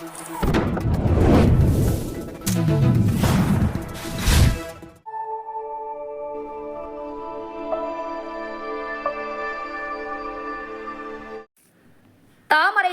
தாமரை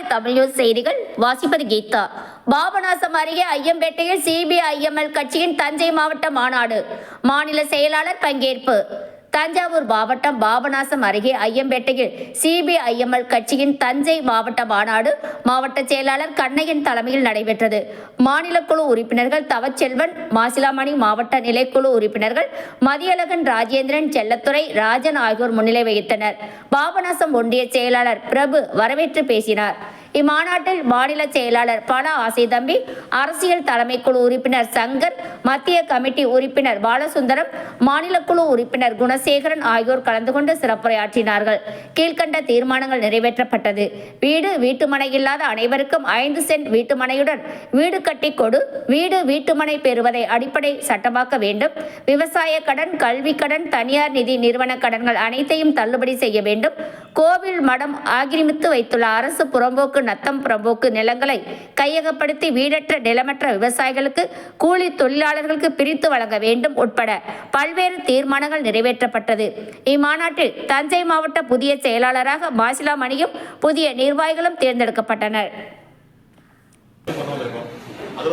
தமிழ் செய்திகள். வாசிப்பது கீதா. பாபநாசம் அருகே ஐயம்பேட்டையில் சிபிஐஎம்எல் கட்சியின் தஞ்சை மாவட்ட மாநாடு. மாநில செயலாளர் பங்கேற்பு. தஞ்சாவூர் மாவட்டம் பாபநாசம் அருகே ஐயம்பேட்டையில் சிபிஐஎம்எல் கட்சியின் தஞ்சை மாவட்ட மாநாடு மாவட்ட செயலாளர் கண்ணையன் தலைமையில் நடைபெற்றது. மாநில குழு உறுப்பினர்கள் தவச்செல்வன் மாசிலாமணி மாவட்ட நிலைக்குழு உறுப்பினர்கள் மதியழகன் ராஜேந்திரன் செல்லத்துறை ராஜன் ஆகியோர் முன்னிலை வகித்தனர். பாபநாசம் ஒன்றிய செயலாளர் பிரபு வரவேற்று பேசினார். இம்மாநாட்டில் மாநில செயலாளர் பல ஆசைதம்பி அரசியல் தலைமை குழு உறுப்பினர் சங்கர் மத்திய கமிட்டி உறுப்பினர் பாலசுந்தரம் மாநில குழு உறுப்பினர் குணசேகரன் ஆகியோர் கலந்து கொண்டு சிறப்புரையாற்றினார்கள். கீழ்கண்ட தீர்மானங்கள் நிறைவேற்றப்பட்டது. வீடு வீட்டுமனை இல்லாத அனைவருக்கும் ஐந்து சென்ட் வீட்டுமனையுடன் வீடு கட்டி கொடு வீடு வீட்டுமனை பெறுவதை அடிப்படை சட்டமாக்க வேண்டும். விவசாய கடன் கல்வி கடன் தனியார் நிதி நிறுவன கடன்கள் அனைத்தையும் தள்ளுபடி செய்ய வேண்டும். கோவில் மடம் ஆக்கிரமித்து வைத்துள்ள அரசு புறம்போக்கு நத்தம் புறம்போக்கு நிலங்களை கையகப்படுத்தி வீடற்ற நிலமற்ற விவசாயிகளுக்கு கூலி தொழிலாளர்களுக்கு பிரித்து வழங்க வேண்டும் உட்பட பல்வேறு தீர்மானங்கள் நிறைவேற்றப்பட்டது. இம்மாநாட்டில் தஞ்சை மாவட்ட புதிய செயலாளராக மாசிலா மணியும் புதிய நிர்வாகிகளும் தேர்ந்தெடுக்கப்பட்டனர்.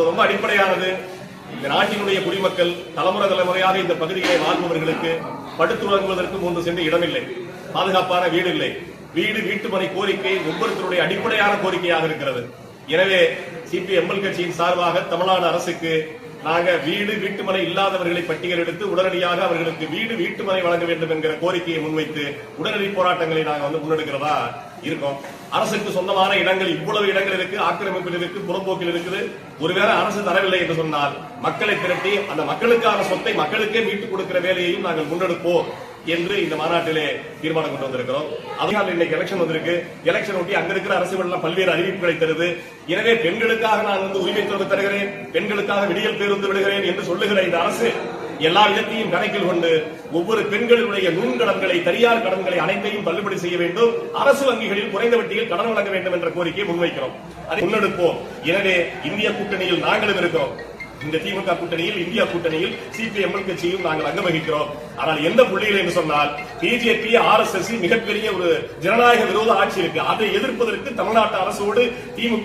ரொம்ப அடிப்படையானது. இந்த நாட்டினுடைய குடிமக்கள் தலைமுறை தலைமுறையாக இந்த பகுதிகளை வாழ்பவர்களுக்கு படுத்துறங்குவதற்கு மூன்று சென்று இடமில்லை. பாதுகாப்பான வீடு இல்லை வீடு வீட்டுமனை கோரிக்கை ஒவ்வொருத்தருடைய அடிப்படையான கோரிக்கையாக இருக்கிறது. எனவே சிபிஎம்எல் கட்சியின் சார்பாக தமிழ்நாடு அரசுக்கு நாங்க வீடு வீட்டுமனை இல்லாதவர்களை பட்டியல் எடுத்து உடனடியாக அவர்களுக்கு வீடு வீட்டுமனை வழங்க வேண்டும் என்கிற கோரிக்கையை முன்வைத்து உடனடி போராட்டங்களை நாங்க வந்து முன்னெடுக்கிறதா இருக்கோம். அரசுக்கு சொந்தமான இடங்கள் இவ்வளவு இடங்கள் இருக்கு ஆக்கிரமிப்பில் இருக்கு புறம்போக்கில் இருக்குது. ஒருவேளை அரசு தரவில்லை என்று சொன்னால் மக்களை திரட்டி அந்த மக்களுக்கான சொத்தை மக்களுக்கே மீட்டுக் கொடுக்கிற வேலையையும் நாங்கள் முன்னெடுப்போம். என்று இந்த மாநாட்டிலே தீர்மானம் கொண்டு வந்திருக்கிறோம். அதனால் இன்னைக்கு எலெக்ஷன் வந்திருக்கு. எலெக்ஷன் ஒட்டி அங்க இருக்கிற அரசு எல்லாம் பல்வேறு அறிவிப்புகளை தருது. எனவே பெண்களுக்காக நான் வந்து உரிமை தேர்வு தருகிறேன். பெண்களுக்காக விடியல் பேருந்து விடுகிறேன் என்று சொல்லுகிற இந்த அரசு எல்லா விதத்தையும் கணக்கில் கொண்டு ஒவ்வொரு பெண்களுடைய நுண்கடன்களை தனியார் கடன்களை அனைத்தையும் தள்ளுபடி செய்ய வேண்டும். அரசு வங்கிகளில் குறைந்த வட்டியில் கடன் வழங்க வேண்டும் என்ற கோரிக்கையை முன்வைக்கிறோம். அதை முன்னெடுப்போம். எனவே இந்திய கூட்டணியில் நாங்களும் இருக்கிறோம். இந்த திமுக கூட்டணியில் இந்தியா கூட்டணியில் சிபிஎம் கட்சியும் நாங்கள் அங்க வகிக்கிறோம் ஆனால் எந்த புள்ளிகள் என்று சொன்னால் பிஜேபி ஆர் எஸ் எஸ் மிகப்பெரிய ஒரு ஜனநாயக விரோத ஆட்சி இருக்கு. அதை எதிர்ப்பதற்கு தமிழ்நாட்டு அரசோடு திமுக